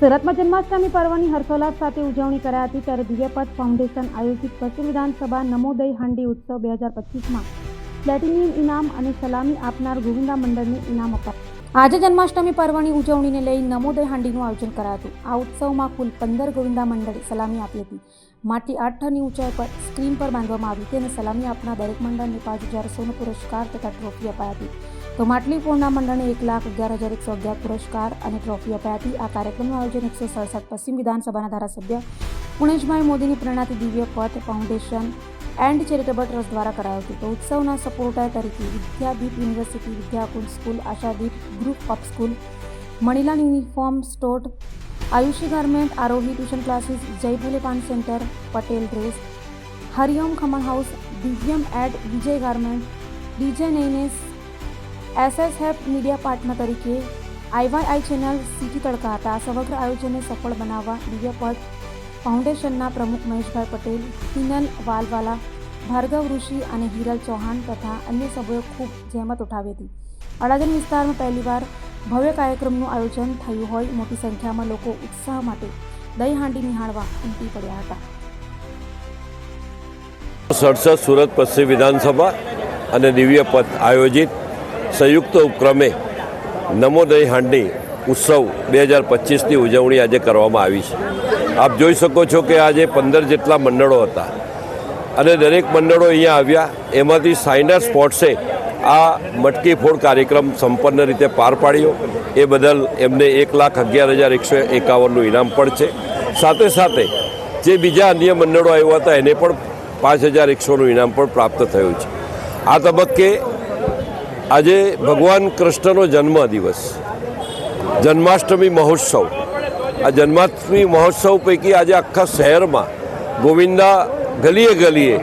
સુરતમાં જન્માષ્ટમી પર્વની હર્ષોલ્લાસ સાથે ઉજવણી કરાઈ હતી ત્યારે દિવ્યપથ ફાઉન્ડેશન આયોજિત પશ્ચિમ વિધાનસભા નમોદય હાંડી ઉત્સવ બે હજાર પચીસમાં. પ્લેટિનિયમ ઇનામ અને સલામી આપનાર ગોવિંદા મંડળને ઇનામ અપાયું. આજે જન્માષ્ટમી પર્વની ઉજવણીને લઈ નમોદય હાંડીનું આયોજન કરાયું હતું. આ ઉત્સવમાં કુલ પંદર ગોવિંદા મંડળે સલામી આપી હતી. માટી આઠની ઊંચાઈ પર સ્ક્રીન પર બાંધવામાં આવી હતી અને સલામી આપનાર દરેક મંડળને પાંચ હજાર સોનો પુરસ્કાર તથા ટ્રોફી અપાઈ હતી. તો માટલી પૂર્ણા મંડળને એક લાખ અગિયાર હજાર એકસો અગિયાર પુરસ્કાર અને ટ્રોફી અપાઈ હતી. આ કાર્યક્રમનું આયોજન એકસો સડસઠ પશ્ચિમ વિધાનસભાના ધારાસભ્ય પુણેશભાઈ મોદીની પ્રેરણાથી દિવ્ય પથ ફાઉન્ડેશન એન્ડ ચેરિટેબલ ટ્રસ્ટ દ્વારા કરાયો હતો. તો ઉત્સવના સપોર્ટર તરીકે Vidyadeep university Vidyakunj school, Ashadeep group of school, Manilal uniform store, Ayushi garment, Arohi tuition classes, Jay Bhole paan centre, Patel dress Hariom khaman house, Divyam ad, Vijay garment, DJ Nainesh SSF media partner તરીકે IYI channel city તડકા હતા સમગ્ર આયોજનને સફળ બનાવવા દિવ્યપથ ફાઉન્ડેશનના પ્રમુખ મહેશભાઈ પટેલ, હિનલ વાલવાલા, ભાર્ગવ ઋષિ અને હિરલ ચૌહાણ તથા અન્ય સભ્યોએ ખૂબ જહેમત ઉઠાવી હતી. અડાજણ વિસ્તારમાં પહેલીવાર ભવ્ય કાર્યક્રમનું આયોજન થયું હોય મોટી સંખ્યામાં લોકો ઉત્સાહ માટે દહીં હાંડી નિહાળવા ઉમટી પડ્યા હતા. સડસઠ સુરત પશ્ચિમ વિધાનસભા અને દિવ્ય પથ આયોજિત સંયુક્ત ઉપક્રમે નમોદય હાંડની ઉત્સવ બે હજાર પચીસની ઉજવણી આજે કરવામાં આવી છે. આપ જોઈ શકો છો કે આજે પંદર જેટલા મંડળો હતા અને દરેક મંડળો અહીંયા આવ્યા. એમાંથી સાઇનર સ્પોર્ટ્સે આ મટકી ફોડ કાર્યક્રમ સંપન્ન રીતે પાર પાડ્યો. એ બદલ એમને એક લાખ અગિયાર હજાર એકસો એકાવનનું ઇનામ પણ છે. સાથે સાથે જે બીજા અન્ય મંડળો આવ્યા હતા, એને પણ પાંચ હજાર એકસોનું ઇનામ પણ પ્રાપ્ત થયું છે. આ તબક્કે આજે ભગવાન કૃષ્ણનો જન્મ દિવસ જન્માષ્ટમી મહોત્સવ. આ જન્માષ્ટમી મહોત્સવ પૈકી આજે આખા શહેરમાં ગોવિંદા ગલીએ ગલીએ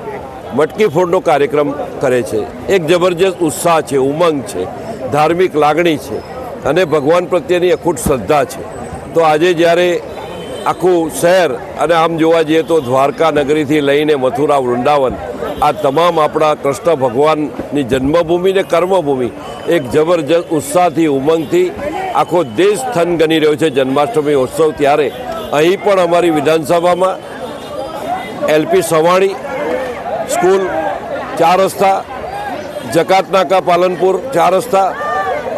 મટકી ફોડનો કાર્યક્રમ કરે છે. એક જબરજસ્ત ઉત્સાહ છે, ઉમંગ છે, ધાર્મિક લાગણી છે અને ભગવાન પ્રત્યેની અખૂટ શ્રદ્ધા છે. તો આજે જ્યારે આખું શહેર અને આમ જોવા જઈએ તો દ્વારકા નગરીથી લઈને મથુરા, વૃંદાવન આ તમામ આપણા કૃષ્ણ ભગવાનની જન્મભૂમિ ને કર્મભૂમિ એક જબરજસ્ત ઉત્સાહથી, ઉમંગથી આખો દેશ થન ગણી રહ્યો છે જન્માષ્ટમી ઉત્સવ ત્યારે. અહીં પણ અમારી વિધાનસભામાં એલપી સવાણી સ્કૂલ ચાર રસ્તા, જકાતનાકા પાલનપુર ચાર રસ્તા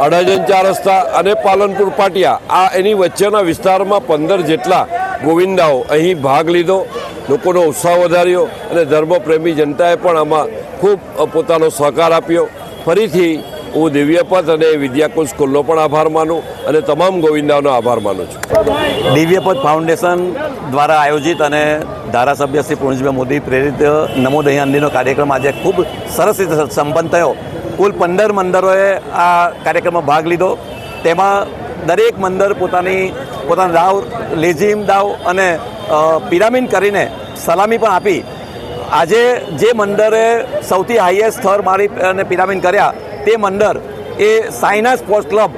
અડાજન ચાર રસ્તા અને પાલનપુર પાટિયા આ એની વચ્ચેના વિસ્તારમાં પંદર જેટલા ગોવિંદાઓ અહીં ભાગ લીધો. લોકોનો ઉત્સાહ વધાર્યો અને ધર્મપ્રેમી જનતાએ પણ આમાં ખૂબ પોતાનો સહકાર આપ્યો. ફરીથી હું દિવ્યપથ અને વિદ્યાકુલ સ્કૂલનો પણ આભાર માનું અને તમામ ગોવિંદાઓનો આભાર માનું છું. દિવ્યપથ ફાઉન્ડેશન દ્વારા આયોજિત અને ધારાસભ્ય શ્રી પૂર્ણજીભાઈ મોદી પ્રેરિત નમો દહીંહાંડીનો કાર્યક્રમ આજે ખૂબ સરસ રીતે સંપન્ન થયો. કુલ પંદર મંદિરોએ આ કાર્યક્રમમાં ભાગ લીધો. તેમાં દરેક મંદિર પોતાની, પોતાના દાવ લેઝીમ દાવ અને પિરામિડ કરીને સલામી પણ આપી. આજે જે મંડળે સૌથી હાઈએસ્ટ સ્થળ મારી અને પિરામિડ કર્યા, તે મંડળ એ સાયના સ્પોર્ટ્સ ક્લબ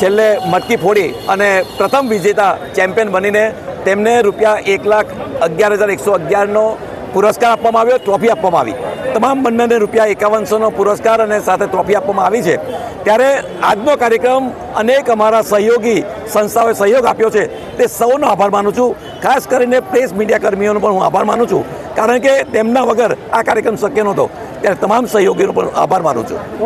છેલ્લે મટકી ફોડી અને પ્રથમ વિજેતા ચેમ્પિયન બનીને તેમને રૂપિયા એક લાખ અગિયાર હજાર એકસો અગિયારનો પુરસ્કાર આપવામાં આવ્યો ટ્રોફી આપવામાં આવી. તમામ બંનેને રૂપિયા એકાવનસોનો પુરસ્કાર અને સાથે ટ્રોફી આપવામાં આવી છે. ત્યારે આજનો કાર્યક્રમ અનેક અમારા સહયોગી સંસ્થાઓએ સહયોગ આપ્યો છે. તે સૌનો આભાર માનું છું. ખાસ કરીને પ્રેસ મીડિયા કર્મીઓનો પણ હું આભાર માનું છું. કારણ કે તેમના વગર આ કાર્યક્રમ શક્ય નહોતો. ત્યારે તમામ સહયોગીનો પણ આભાર માનું છું.